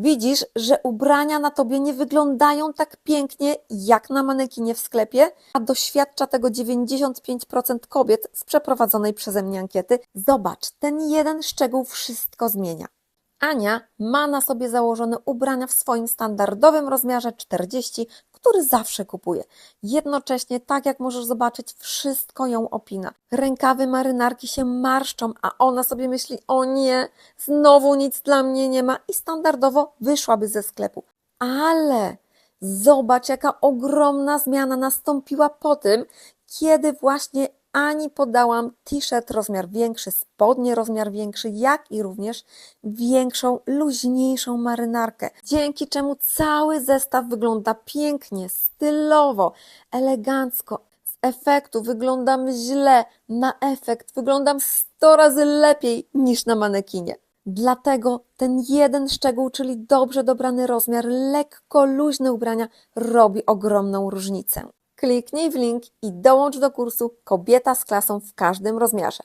Widzisz, że ubrania na tobie nie wyglądają tak pięknie jak na manekinie w sklepie, a doświadcza tego 95% kobiet z przeprowadzonej przeze mnie ankiety. Zobacz, ten jeden szczegół wszystko zmienia. Ania ma na sobie założone ubrania w swoim standardowym rozmiarze 40, który zawsze kupuje. Jednocześnie, tak jak możesz zobaczyć, wszystko ją opina. Rękawy marynarki się marszczą, a ona sobie myśli: O nie, znowu nic dla mnie nie ma, i standardowo wyszłaby ze sklepu. Ale zobacz, jaka ogromna zmiana nastąpiła po tym, kiedy właśnie Ani podałam t-shirt rozmiar większy, spodnie rozmiar większy, jak i również większą, luźniejszą marynarkę, dzięki czemu cały zestaw wygląda pięknie, stylowo, elegancko. Efektu wyglądam źle, na efekt wyglądam 100 razy lepiej niż na manekinie. Dlatego ten jeden szczegół, czyli dobrze dobrany rozmiar, lekko luźne ubrania robi ogromną różnicę. Kliknij w link i dołącz do kursu Kobieta z klasą w każdym rozmiarze.